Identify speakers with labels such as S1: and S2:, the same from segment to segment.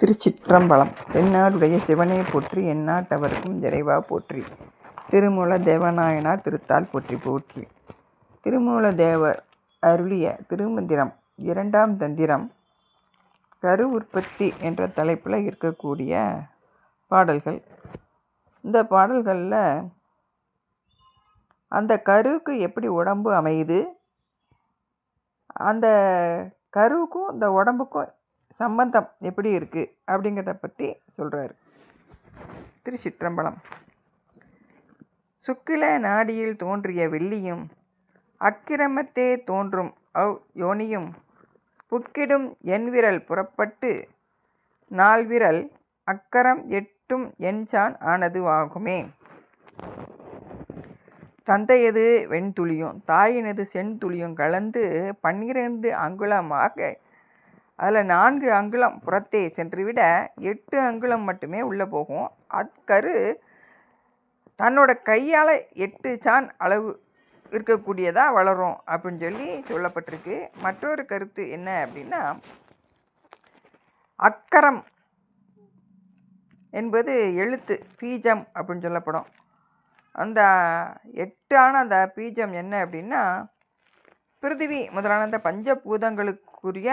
S1: திருச்சிற்றம்பலம். தென்னாடுடைய சிவனே போற்றி எந்நாட்டவருக்கும் இறைவா போற்றி. திருமூல தேவநாயனார் திருத்தால் போற்றி போற்றி. திருமூல தேவர் அருளிய திருமந்திரம் இரண்டாம் தந்திரம் கரு உற்பத்தி என்ற தலைப்பில் இருக்கக்கூடிய பாடல்கள். இந்த பாடல்களில் அந்த கருவுக்கு எப்படி உடம்பு அமையுது? அந்த கருவுக்கும் இந்த உடம்புக்கும் சம்பந்தம் எப்படி இருக்குது அப்படிங்கிறத பற்றி சொல்கிறார் திருச்சிற்றம்பலம். சுக்கில நாடியில் தோன்றிய வெள்ளியும் அக்கிரமத்தே தோன்றும் அவ் யோனியும் புக்கிடும் என்விரல் புறப்பட்டு நால்விரல் அக்கரம் எட்டும் என்சான் ஆனது ஆகுமே. தந்தையது வெண்துளியும் தாயினது செண்துளியும் கலந்து பன்னிரண்டு அங்குலமாக அதில் நான்கு அங்குலம் புறத்தே சென்றுவிட எட்டு அங்குலம் மட்டுமே உள்ளே போகும். அக்கரு தன்னோட கையால் எட்டு சான் அளவு இருக்கக்கூடியதாக வளரும் அப்படின்னு சொல்லி சொல்லப்பட்டிருக்கு. மற்றொரு கருத்து என்ன அப்படின்னா அக்கரம் என்பது எழுத்து பீஜம் அப்படின்னு சொல்லப்படும். அந்த எட்டான அந்த பீஜம் என்ன அப்படின்னா பிருத்திவி முதலான அந்த பஞ்சபூதங்களுக்குரிய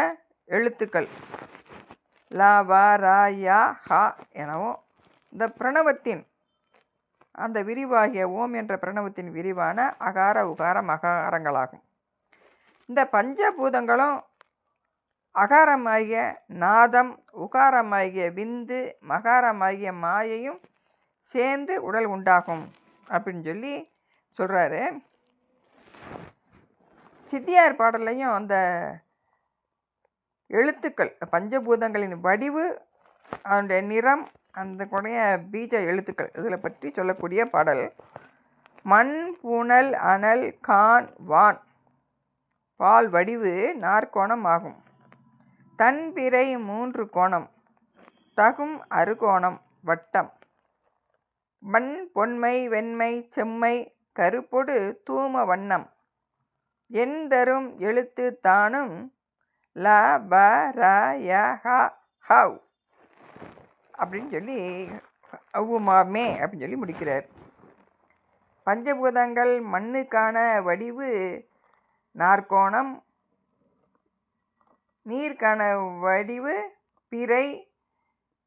S1: எழுத்துக்கள். லா வா ரா யா ஹா எனவும் இந்த பிரணவத்தின் அந்த விரிவாகிய ஓம் என்ற பிரணவத்தின் விரிவான அகார உகார மகாரங்களாகும் இந்த பஞ்சபூதங்களும் அகாரமாகிய நாதம் உகாரமாகிய விந்து மகாரமாகிய மாயையும் சேர்ந்து உடல் உண்டாகும் அப்படின்னு சொல்லி சொல்கிறாரு சித்தியார் பாடல்லையும் அந்த எழுத்துக்கள் பஞ்சபூதங்களின் வடிவு அதனுடைய நிறம் அந்த குடைய பீஜ எழுத்துக்கள் இதில் பற்றி சொல்லக்கூடிய பாடல். மண் புனல் அனல் கான் வான். பால் வடிவு நாற்கோணம் ஆகும். தன் பிறை மூன்று கோணம். தகும் அறுகோணம் வட்டம். மண் பொன்மை வெண்மை செம்மை கருப்பொடு தூம வண்ணம். என் தரும் எழுத்து தானும் ல ப ர ய ஹ ஹவ் அப்படின்னு சொல்லி அவ்வுமாமே அப்படின்னு சொல்லி முடிக்கிறார். பஞ்சபூதங்கள் மண்ணுக்கான வடிவு நாற்கோணம் நீருக்கான வடிவு பிறை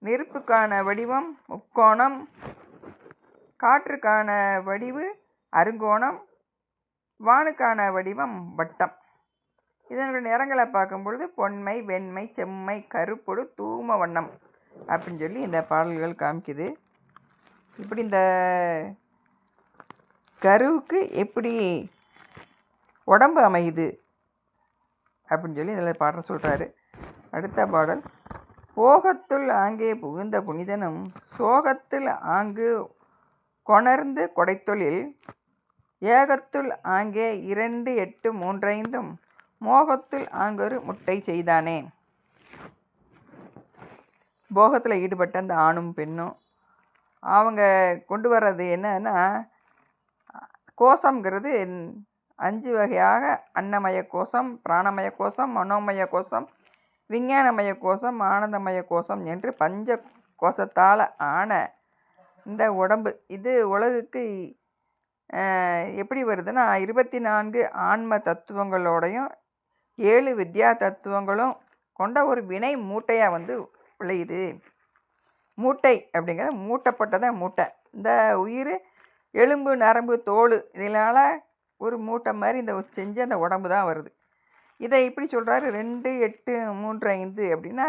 S1: நெருப்புக்கான வடிவம் முக்கோணம் காற்றுக்கான வடிவு அருங்கோணம் வானுக்கான வடிவம் வட்டம். இதனுடைய நிறங்களை பார்க்கும் பொழுது பொன்மை வெண்மை செம்மை கருப்பொடு தூம வண்ணம் அப்படின்னு சொல்லி இந்த பாடல்கள் காமிக்குது. இப்படி இந்த கருவுக்கு எப்படி உடம்பு அமையுது அப்படின்னு சொல்லி இதில் பாடல் சொல்கிறாரு அடுத்த பாடல் போகத்துள் ஆங்கே புகுந்த புனிதனும் சோகத்தில் ஆங்கு கொணர்ந்து கொடைத்தொழில் ஏகத்துள் ஆங்கே இரண்டு எட்டு மூன்றைந்தும் மோகத்தில் ஆங்கொரு முட்டை செய்தானே? போகத்தில் ஈடுபட்ட அந்த ஆணும் பெண்ணும் அவங்க கொண்டு வர்றது என்னன்னா கோஷங்கிறது அஞ்சு வகையாக அன்னமய கோஷம் பிராணமய கோஷம் மனோமய கோஷம் விஞ்ஞானமய கோஷம் ஆனந்தமய கோஷம் என்று பஞ்ச கோஷத்தால் ஆன இந்த உடம்பு. இது உலகுக்கு எப்படி வருதுன்னா இருபத்தி நான்கு ஆன்ம தத்துவங்களோடையும் ஏழு வித்யா தத்துவங்களும் கொண்ட ஒரு வினை மூட்டையாக வந்து விளையுது. மூட்டை அப்படிங்கிறது மூட்டப்பட்டதான் மூட்டை. இந்த உயிர் எலும்பு நரம்பு தோல் இதனால் ஒரு மூட்டை மாதிரி இந்த செஞ்சு அந்த உடம்பு தான் வருது. இதை இப்படி சொல்கிறாரு ரெண்டு எட்டு மூன்று ஐந்து அப்படின்னா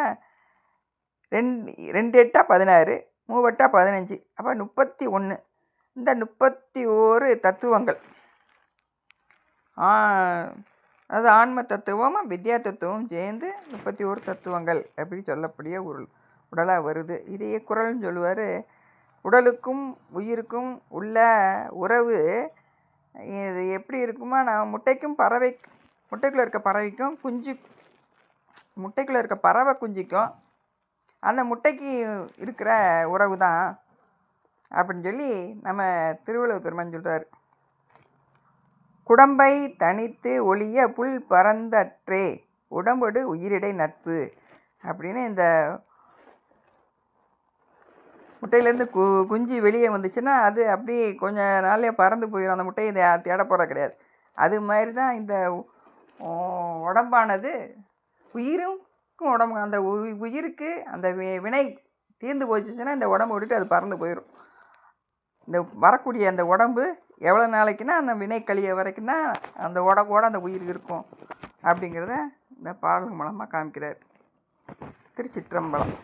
S1: ரெண்டு ரெண்டு எட்டாக பதினாறு மூவெட்டாக பதினஞ்சு அப்போ முப்பத்தி ஒன்று இந்த முப்பத்தி ஓரு தத்துவங்கள். அது ஆன்ம தத்துவமும் வித்யா தத்துவமும் சேர்ந்து முப்பத்தி ஒரு தத்துவங்கள் அப்படி சொல்லக்கூடிய உருள் உடலாக வருது. இதையே குரல்னு சொல்லுவார். உடலுக்கும் உயிருக்கும் உள்ள உறவு இது எப்படி இருக்குமா? நான் முட்டைக்கும் பறவை முட்டைக்குள்ளே இருக்க பறவைக்கும் குஞ்சு முட்டைக்குள்ளே இருக்க பறவை குஞ்சிக்கும் அந்த முட்டைக்கு இருக்கிற உறவு தான் அப்படின்னு சொல்லி நம்ம திருவள்ளுவர் பெருமான் சொல்கிறார் குடம்பை தனித்து ஒளிய புல் பரந்தற்றே உடம்பொடு உயிரிடை நட்பு அப்படின்னு இந்த முட்டையிலேருந்து கு குஞ்சு வெளியே வந்துச்சுன்னா அது அப்படியே கொஞ்ச நாளே பறந்து போயிடும் அந்த முட்டையை இதை தேட போகிறது கிடையாது. அது மாதிரி தான் இந்த உடம்பானது உயிருக்கும் உடம்பு. அந்த உயிருக்கு அந்த வி- வினை தீர்ந்து போச்சுன்னா இந்த உடம்பு விட்டுட்டு அது பறந்து போயிடும் இந்த வரக்கூடிய அந்த உடம்பு எவ்வளோ நாளைக்குன்னா அந்த வினை கழிய வரைக்கும் தான் அந்த உடம்போட அந்த உயிர் இருக்கும் அப்படிங்கிறத இந்த பாடல் மூலமாக காமிக்கிறார். திருச்சிற்றம்பலம்.